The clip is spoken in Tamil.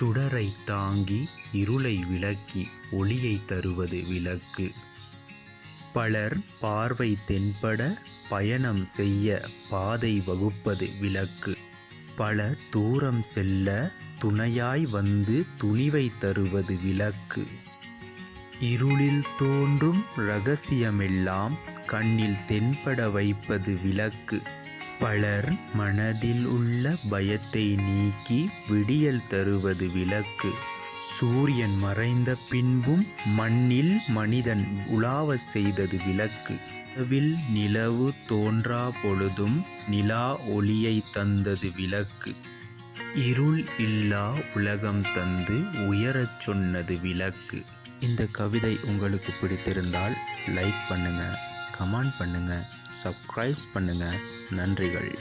சுடரை தாங்கி இருளை விளக்கி ஒளியை தருவது விளக்கு. பலர் பார்வை தென்பட பயணம் செய்ய பாதை வகுப்பது விளக்கு. பல தூரம் செல்ல துணையாய் வந்து துணிவை தருவது விளக்கு. இருளில் தோன்றும் ரகசியமெல்லாம் கண்ணில் தென்பட வைப்பது விளக்கு. பலர் மனதில் உள்ள பயத்தை நீக்கி விடியல் தருவது விளக்கு. சூரியன் மறைந்த பின்பும் மண்ணில் மனிதன் உலாவ செய்தது விளக்கு. இரவில் நிலவு தோன்றா பொழுதும் நிலா ஒளியை தந்தது விளக்கு. இருள் இல்லா உலகம் தந்து உயரச் சொன்னது விளக்கு. இந்த கவிதை உங்களுக்கு பிடித்திருந்தால் லைக் பண்ணுங்கள் கமெண்ட் பண்ணுங்கள் சப்ஸ்கிரைப் பண்ணுங்கள் நன்றிகள்.